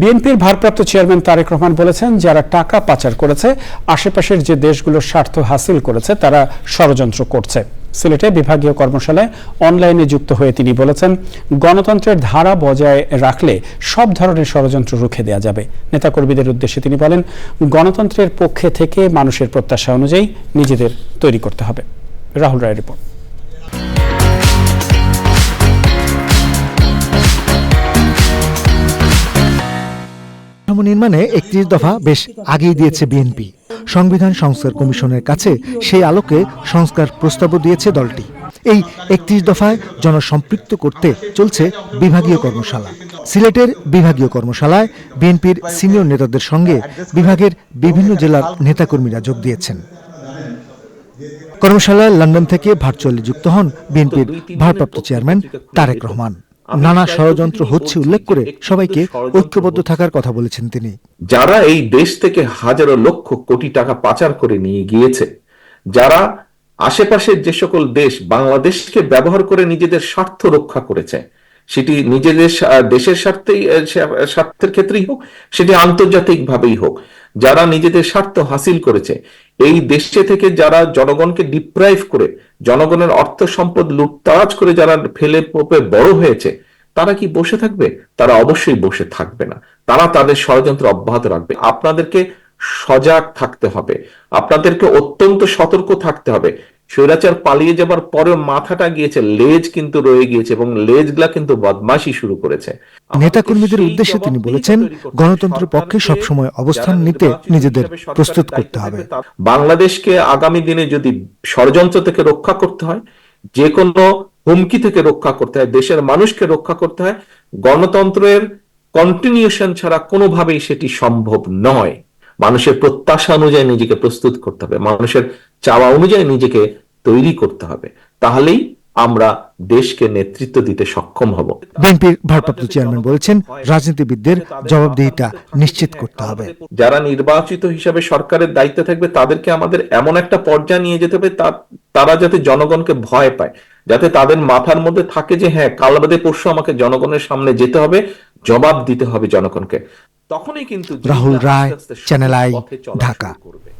বিএনপির ভারপ্রাপ্ত চেয়ারম্যান তারেক রহমান বলেছেন, যারা টাকা পাচার করেছে, আশেপাশের যে দেশগুলোর স্বার্থ হাসিল করেছে, তারা ষড়যন্ত্র করছে। সিলেটে বিভাগীয় কর্মশালায় অনলাইনে যুক্ত হয়ে তিনি বলেছেন, গণতন্ত্রের ধারা বজায় রাখলে সব ধরনের ষড়যন্ত্র রুখে দেওয়া যাবে। নেতাকর্মীদের উদ্দেশ্যে তিনি বলেন, গণতন্ত্রের পক্ষে থেকে মানুষের প্রত্যাশা অনুযায়ী নিজেদের তৈরি করতে হবে। রাহুল রায় রিপোর্ট। কাঠামো নির্মাণে একত্রিশ দফা বেশ আগেই দিয়েছে বিএনপি। সংবিধান সংস্কার কমিশনের কাছে সেই আলোকে সংস্কার প্রস্তাবও দিয়েছে দলটি। এই একত্রিশ দফায় জনসম্পৃক্ত করতে চলছে বিভাগীয় কর্মশালা। সিলেটের বিভাগীয় কর্মশালায় বিএনপির সিনিয়র নেতাদের সঙ্গে বিভাগের বিভিন্ন জেলার নেতাকর্মীরা যোগ দিয়েছেন। কর্মশালায় লন্ডন থেকে ভার্চুয়ালি যুক্ত হন বিএনপির ভারপ্রাপ্ত চেয়ারম্যান তারেক রহমান। নানা ষড়যন্ত্র হচ্ছে উল্লেখ করে সবাইকে ঐক্যবদ্ধ থাকার কথা বলেছেন তিনি। যারা এই দেশ থেকে হাজারো লক্ষ কোটি টাকা পাচার করে নিয়ে গিয়েছে যারা আশেপাশের যে সকল দেশ বাংলাদেশকে ব্যবহার করে নিজেদের স্বার্থ রক্ষা করেছে সেটি নিজেদের দেশের স্বার্থেই স্বার্থের ক্ষেত্রেই হোক সেটি আন্তর্জাতিক ভাবেই হোক যারা নিজেদের স্বার্থ হাসিল করেছে এই দেশে থেকে যারা জনগণকে ডিপ্রাইভ করে, জনগণের অর্থ সম্পদ লুটতারাজ করে যারা ফেলে পোপে বড় হয়েছে, তারা কি বসে থাকবে? তারা অবশ্যই বসে থাকবে না। তারা তাদের ষড়যন্ত্র অব্যাহত রাখবে। আপনাদেরকে সজাগ থাকতে হবে। আপনাদেরকে অত্যন্ত সতর্ক থাকতে হবে। স্বৈরাচার পালিয়ে যাবার পরেও মাথাটা গিয়েছে লেজ কিন্তু রয়ে গিয়েছে এবং লেজগুলা কিন্তু বদমাশি শুরু করেছে। নেতাকর্মীদের উদ্দেশ্যে তিনি বলেছেন গণতন্ত্রের পক্ষে সবসময় অবস্থান নিতে নিজেদের প্রস্তুত করতে হবে। বাংলাদেশকে আগামী দিনে যদি ষড়যন্ত্র থেকে রক্ষা করতে হয় যে কোনো হুমকি থেকে রক্ষা করতে হয় দেশের মানুষকে রক্ষা করতে হয় গণতন্ত্রের কন্টিনিউশন ছাড়া কোনোভাবেই সেটি সম্ভব নয়। মানুষের প্রত্যাশা অনুযায়ী নিজেকে প্রস্তুত করতে হবে। মানুষের চাওয়া অনুযায়ী নিজেকে তৈরি করতে হবে। তাহলেই আমরা দেশকে নেতৃত্ব দিতে সক্ষম হব। বিএনপির ভারপ্রাপ্ত চেয়ারম্যান বলেছেন রাজনীতিবিদদের জবাবদিহিতা নিশ্চিত করতে হবে। যারা নির্বাচিত হিসাবে সরকারের দায়িত্বে থাকবে তাদেরকে আমাদের এমন একটা পর্যায়ে নিয়ে যেতে হবে তারা যাতে জনগণকে ভয় পায়। যাতে তাদের মাথার মধ্যে থাকে যে হ্যাঁ কাল বাদে পরশু আমাকে জনগণের সামনে যেতে হবে জবাব দিতে হবে জনগণকে। তখনই কিন্তু রাহুল রায়, চ্যানেল আই, ঢাকা। করবে।